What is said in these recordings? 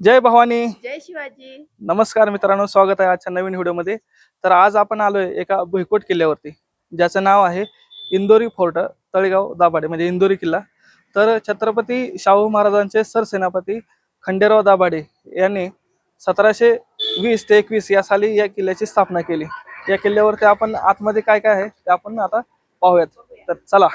जय भवानी. जय शिवाजी. नमस्कार मित्रांनो स्वागत आहे आजच्या नवीन व्हिडिओमध्ये. तर आज आपण आलोय एका भुईकोट किल्ल्यावरती ज्याचं नाव आहे इंदोरी फोर्ट तळेगाव दाभाडे म्हणजे इंदोरी किल्ला. तर छत्रपती शाहू महाराजांचे सरसेनापती खंडेराव दाभाडे यांनी सतराशे वीस ते एकवीस या साली या किल्ल्याची स्थापना केली. या किल्ल्यावरती आपण आतमध्ये काय काय आहे ते आपण आता पाहूयात. तर चला.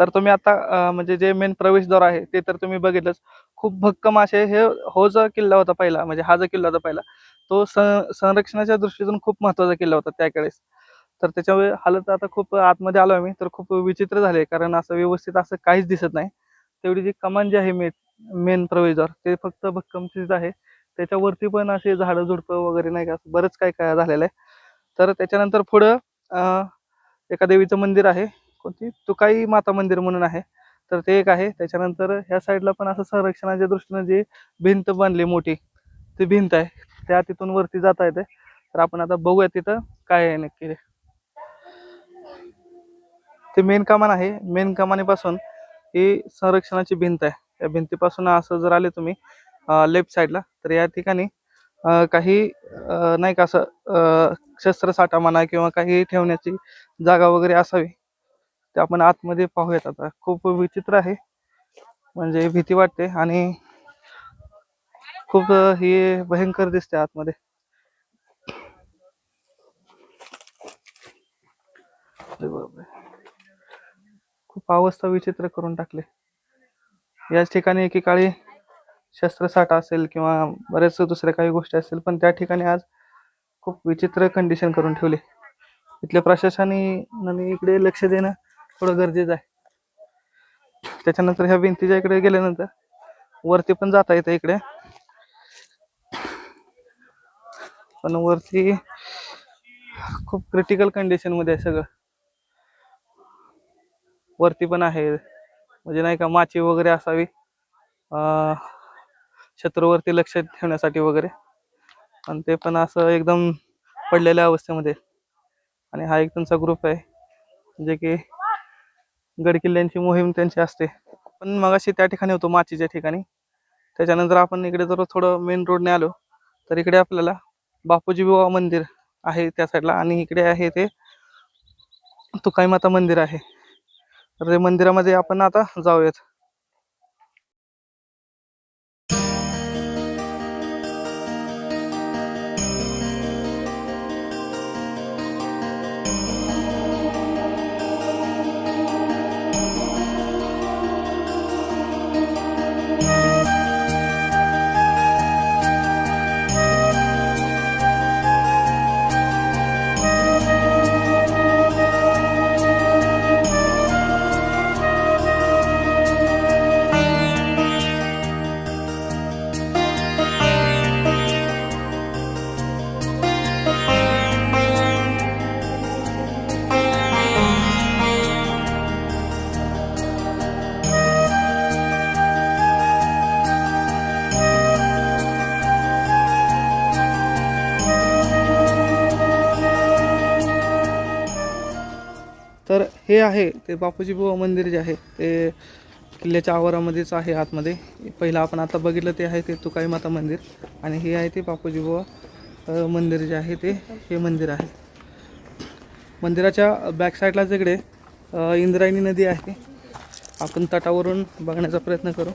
तर तुम्ही आता म्हणजे जे मेन प्रवेशद्वार आहे ते तर तुम्ही बघितलंच. खूप भक्कम असे हे हो जो किल्ला होता पहिला म्हणजे हा जो किल्ला होता पहिला तो संरक्षणाच्या दृष्टीतून खूप महत्त्वाचा किल्ला होता त्याकडेच तर त्याच्यामुळे हालत आता खूप आतमध्ये आलो आम्ही तर खूप विचित्र झाले कारण असं व्यवस्थित असं काहीच दिसत नाही. तेवढी जी कमान जी आहे मेन मेन प्रवेशद्वार ते फक्त भक्कमचीच आहे. त्याच्यावरती पण असे झाडं झुडपं वगैरे नाही का असं बरंच काय काय झालेलं आहे. तर त्याच्यानंतर पुढं एका देवीचं मंदिर आहे. कोणती? तुकाई माता मंदिर म्हणून आहे. तर ते एक आहे. त्याच्यानंतर ह्या साईडला पण असं संरक्षणाच्या दृष्टीनं जी भिंत बांधली मोठी ती भिंत आहे. त्या तिथून वरती जाता येते. तर आपण आता बघूया तिथं काय आहे नक्की ते. मेन कमान आहे. मेन कमानीपासून ही संरक्षणाची भिंत आहे. त्या भिंतीपासून असं जर आले तुम्ही लेफ्ट साईडला तर या ठिकाणी काही नाही का असं शस्त्रसाठा म्हणा किंवा काही ठेवण्याची जागा वगैरे असावी. ते आपण आतमध्ये पाहूयात आता. खूप विचित्र आहे. म्हणजे भीती वाटते आणि खूप ही हे भयंकर दिसते आतमध्ये. खूप अवस्था विचित्र करून टाकले. याच ठिकाणी एकेकाळी शस्त्रसाठा असेल किंवा बऱ्याच दुसऱ्या काही गोष्टी असतील पण त्या ठिकाणी आज खूप विचित्र कंडिशन करून ठेवली. इथल्या प्रशासनाने इकडे लक्ष देणं थोडं गरजेचं आहे. त्याच्यानंतर ह्या भिंतीच्या इकडे गेल्यानंतर वरती पण जाता येतं इकडे. पण वरती खूप क्रिटिकल कंडिशनमध्ये आहे सगळं. वरती पण आहे. म्हणजे नाही का माची वगैरे असावी. शत्रूवरती लक्ष ठेवण्यासाठी वगैरे. आणि ते पण असं एकदम पडलेल्या अवस्थेमध्ये. आणि हा एक तुमचा ग्रुप आहे. जे की गडकिल्ल्यांची मोहीम त्यांची असते. पण मगाशी त्या ठिकाणी होतो माचीच्या ठिकाणी. त्याच्यानंतर आपण इकडे जर थोडं मेन रोडने आलो तर इकडे आपल्याला बापूजी बुवा मंदिर आहे त्या साईडला आणि इकडे आहे ते तुकाई माता मंदिर आहे. तर ते मंदिरामध्ये आपण आता जाऊयात. हे आहे ते बापूजी बुवा मंदिर जे आहे ते किल्ल्याच्या आवारामध्येच आहे आतमध्ये. पहिलं आपण आता बघितलं ते आहे ते तुकाई माता मंदिर. आणि हे आहे ते बापूजी बुवा मंदिर जे आहे ते हे मंदिर आहे. मंदिराच्या बॅक साईडला इकडे इंद्रायणी नदी आहे. आपण तटावरून बघण्याचा प्रयत्न करू.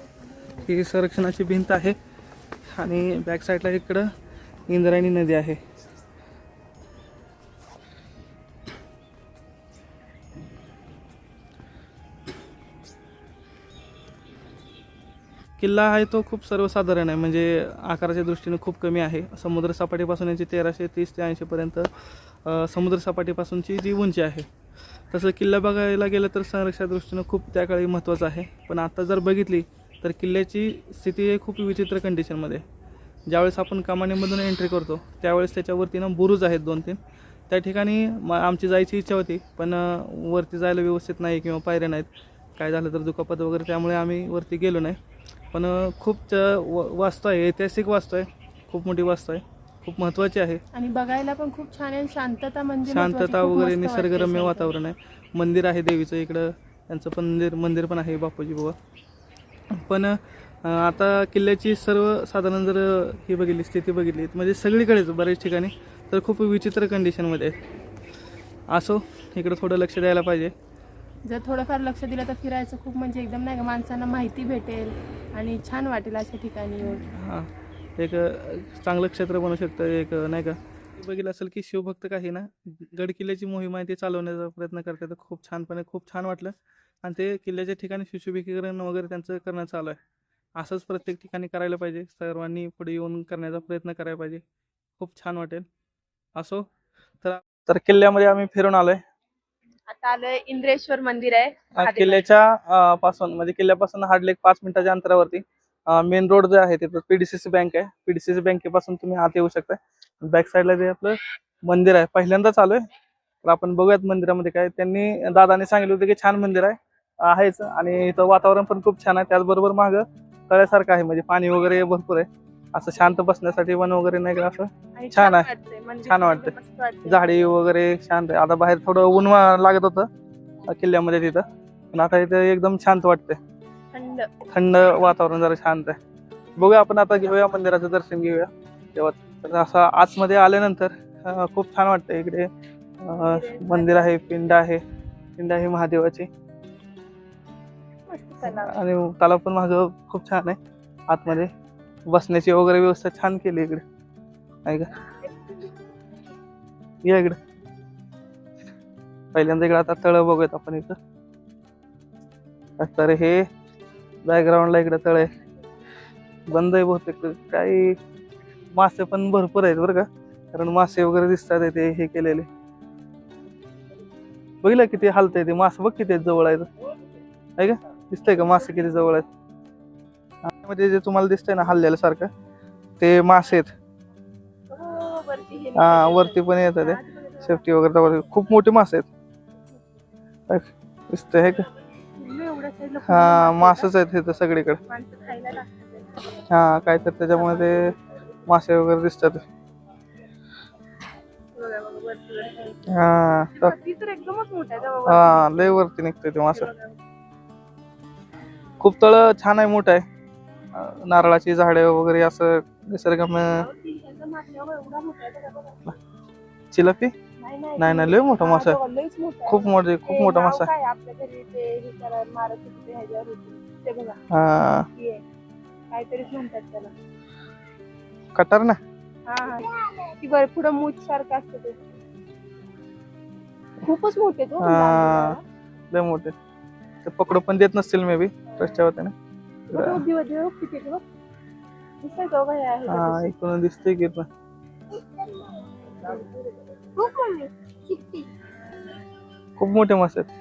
ही संरक्षणाची भिंत आहे. आणि बॅक साईडला इकडं इंद्रायणी नदी आहे. किल्ला आहे तो खूप सर्वसाधारण आहे. म्हणजे आकाराच्या दृष्टीने खूप कमी आहे. समुद्रसपाटीपासून याची तेराशे तीस ते ऐंशीपर्यंत समुद्रसपाटीपासूनची जी उंची आहे. तसं किल्ला बघायला गेलं तर संरक्षणाच्या दृष्टीनं खूप त्या काळी महत्त्वाचं आहे. पण आता जर बघितली तर किल्ल्याची स्थिती आहे खूप विचित्र कंडिशनमध्ये ज्यावेळेस आपण कमानीमधून एंट्री करतो त्यावेळेस त्याच्यावरती ना बुरुज आहेत दोन तीन त्या ठिकाणी म आमची जायची इच्छा होती पण वरती जायला व्यवस्थित नाही किंवा पायऱ्या नाहीत. काय झालं तर दुखापत वगैरे त्यामुळे आम्ही वरती गेलो नाही. पण खूप च- व वास्तू आहे ऐतिहासिक वास्तू आहे. खूप मोठी वास्तू आहे. खूप महत्त्वाची आहे. आणि बघायला पण खूप छान आहे. शांतता म्हणजे. शांतता वगैरे निसर्गरम्य. वातावरण आहे. मंदिर आहे देवीचं इकडं. त्यांचं पण मंदिर मंदिर पण आहे बापूजी बाबा पण आता किल्ल्याची सर्वसाधारण जर ही बघितली स्थिती बघितली म्हणजे सगळीकडेच बऱ्याच ठिकाणी तर खूप विचित्र कंडिशनमध्ये आहे. असो इकडं थोडं लक्ष द्यायला पाहिजे. जर थोडंफार लक्ष दिलं तर फिरायचं खूप म्हणजे एकदम नाही का माणसांना माहिती भेटेल आणि छान वाटेल अशा ठिकाणी येऊन. हां. एक चांगलं क्षेत्र बनू शकतं एक नाही का? बघितलं असेल की शिवभक्त काही ना गड किल्ल्याची मोहीम आहे ती चालवण्याचा प्रयत्न करतात. खूप छानपणे खूप छान वाटलं. आणि ते किल्ल्याच्या ठिकाणी सुशोभीकरण वगैरे त्यांचं करणं चालू आहे. असंच प्रत्येक ठिकाणी करायला पाहिजे. सर्वांनी पुढे येऊन करण्याचा प्रयत्न करायला पाहिजे. खूप छान वाटेल. असो. तर तर किल्ल्यामध्ये आम्ही फिरून आलोय. आता आलोय इंद्रेश्वर मंदिर आहे. किल्ल्याच्या अ, पासून म्हणजे किल्ल्यापासून हार्डली एक पाच मिनिटाच्या अंतरावरती मेन रोड जो आहे तिथं पीडीसीसी बँक आहे. पीडीसीसी बँकेपासून तुम्ही आत येऊ शकता बॅक साईडला जे आपलं मंदिर आहे पहिल्यांदाच आलोय. तर आपण बघूयात मंदिरामध्ये काय त्यांनी दादाने सांगितलं होतं की छान मंदिर आहे आहेच. आणि इथं वातावरण पण खूप छान आहे. त्याचबरोबर मागं तळ्यासारखं आहे म्हणजे पाणी वगैरे भरपूर आहे. असं शांत बसण्यासाठी वन वगैरे नाही का असं? आणि छान आहे. वाटतंय, मंदिर छान वाटतंय. मस्त वाटतंय. झाडी वगैरे शांत आहे. आता बाहेर थोडं ऊन वा- लागत होतं किल्ल्यामध्ये तिथं. पण आता इथं एकदम शांत वाटतंय. थंड. थंड वातावरण जरा शांत आहे. बघूया आपण आता घेऊया मंदिराचं दर्शन घेऊया. तेव्हा तर असं आतमध्ये आल्यानंतर अं, खूप छान वाटतं इकडे. अं, मंदिर आहे पिंड आहे. पिंड आहे महादेवाची. मस्त तलाव. आणि तलाव पण माग खूप छान आहे. आतमध्ये. बसण्याची वगैरे व्यवस्था छान केली इकडे. आहे का? या इकडे. पहिल्यांदा इकडे आता तळ बघूयात आपण इथं. तर हे बॅकग्राऊंडला इकडे तळ आहे. बंद आहे बहुतेक. काही मासे पण भरपूर आहेत बरं का? कारण मासे वगैरे दिसतात ते हे केलेले. बघितलं किती हालतंय ते मासे. बघ किती आहेत जवळ आहेत. आहे का? दिसतंय का मासे किती जवळ आहेत? मध्ये जे तुम्हाला दिसतंय ना हल्ल्याला सारखं ते मासे आहेत हो, वरती हे हा. वरती पण येतात ते. सेफ्टी वगैरे खूप मोठे मासे आहेत दिसतंय हे का हा मासेच आहेत सगळीकडे. माणसं खायला लागतात हा काय तर त्याच्यामुळे ते मासे वगैरे दिसतात. हा तर- तर हा लय वरती निघतोय ते मासे. खूप तळ छान आहे मोठं आहे नारळाची झाडे वगैरे असं बघा. चिलपी नाही नाही नाही लय मोठा मासा. खूप मोठे खूप मोठा मासा हे कटार ना? पुढं मूठ सारखं असतं ते. खूपच मोठे हा. लय मोठे. ते पकडू पण देत नसतील मे बी रस्त्यावर त्याने हा इकडून दिसते की पण खूप मोठे मासे आहेत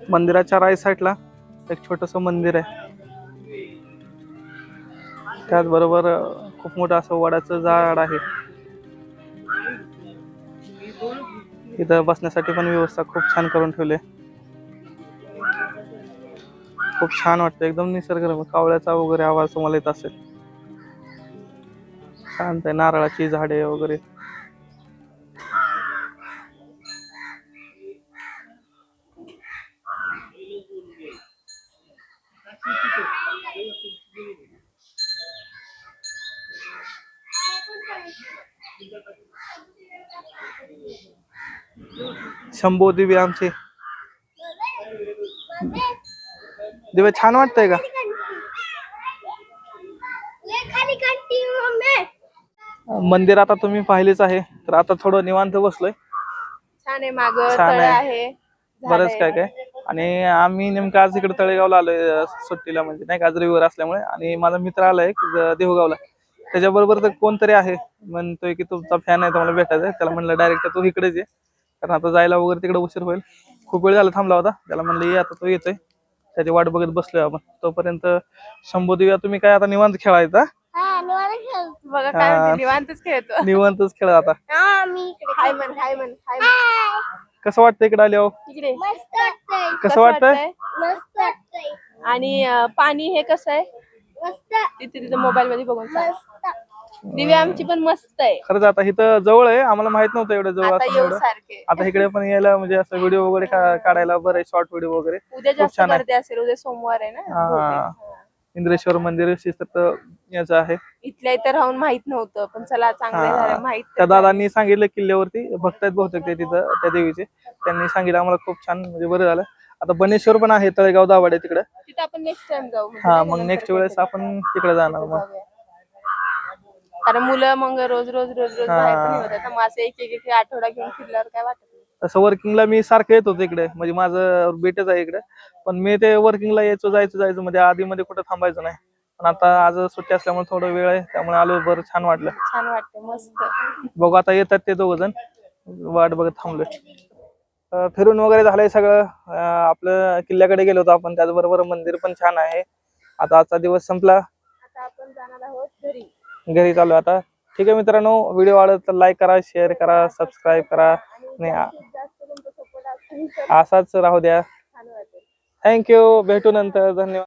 मंदिराच्या राय साईडला एक छोटस मंदिर आहे. त्याचबरोबर खूप मोठं असं वडाचं झाड आहे. इथं बसण्यासाठी पण व्यवस्था खूप छान करून ठेवली. आहे. खूप छान वाटतं एकदम निसर्गरम्य कावळ्याचा वगैरे आवाज तुम्हाला येत असेल. शांत आहे नारळाची झाडे वगैरे. शंभू दिव्या आमचे. दिव्या छान वाटतंय का? मंदिर आता तुम्ही पाहिलेच आहे. तर आता थोडं निवांत बसलोय. छान आहे माग छान आहे. आहे. बरंच आहे. काय काय. आणि आम्ही नेमकं आज इकडे तळेगावला आलोय सुट्टीला म्हणजे. नाही का आज रविवार असल्यामुळे. आणि माझा मित्र आलाय देहूगावला त्याच्याबरोबर तर कोणतरी आहे. म्हणतोय की तुमचा फॅन आहे तर मला भेटायचं आहे त्याला म्हणलं डायरेक्ट तू इकडेच ये. कारण आता जायला वगैरे तिकडे उशीर होईल. खूप वेळ झाला थांबला होता. त्याला म्हणलं ये आता तो येतोय. त्याची वाट बघत बसलोय आपण. तोपर्यंत शंभू दिव्या तुम्ही काय आता निवांत खेळायचा बघा काय हा. म्हणते निवांतच खेळतो. निवांतच खेळ आता. हाय म्हण हाय म्हण हाय म्हण. कसं वाटतं इकडे आल्यावर? कसं वाटतंय? आणि अं, पाणी हे कसं आहे? तिथे तिथे मोबाईल मध्ये बघून. दिव्या आमची पण मस्त आहे. खरंच आता इथं जवळ आहे आम्हाला माहीत नव्हतं एवढं जवळ आता असं येऊ एवढं सारखे. आता इकडे पण यायला म्हणजे असं व्हिडिओ वगैरे का- काढायला बरं शॉर्ट व्हिडिओ वगैरे. उद्या जास्त छान आहे. गर्दी असेल उद्या सोमवार आहे ना? हा. बहुतेक. इंद्रेश्वर मंदिर शिस्त याचं आहे. इथल्या इथं राहून माहीत नव्हतं पण चला चांगलं हा. झालं माहीत त्या दादांनी सांगितलं किल्ल्यावरती भक्त आहेत बहुतेक ते तिथं त्या देवीचे. त्यांनी सांगितलं आम्हाला खूप छान म्हणजे बरं झालं. आता बनेश्वर पण आहे तळेगाव दाभाडे तिकडे. तिथं आपण नेक्स्ट टाइम जाऊ म्हणजे हा नाही का मग नंतर नेक्स्ट वेळेस आपण तिकडे जाणार मग. जाऊया. कारण मुलं मग रोज रोज रोज रोज. बाहेर पण होतात तर मग असं एक एक एक आठवडा घेऊन फिरल्यावर काय वाटत नाही. तसं वर्किंगला मी सारखं येत होतो इकडे. म्हणजे माझं बेटच आहे इकडे. पण मी ते वर्किंगला यायचो जायचं जायचं. म्हणजे आधी मध्ये कुठं थांबायचं नाही. पण आता आज सुट्टी असल्यामुळे थोडं वेळ आहे. त्यामुळे आलो बरं छान वाटलं. छान वाटतं मस्त. बघू आता येतात ते दोघ जण. वाट बघत थांबलोय. फिरून वगैरे झालंय सगळं. अं, आपलं किल्ल्याकडे गेलो होतो आपण. त्याचबरोबर मंदिर पण छान आहे. आता आजचा दिवस संपला. आता आपण जाणार आहोत घरी. घरी चालू आता. ठीक आहे मित्रांनो व्हिडिओ आवडला तर लाईक करा शेअर करा सबस्क्राईब करा. आणि असाच राहू द्या. थँक्यू भेटू नंतर. धन्यवाद.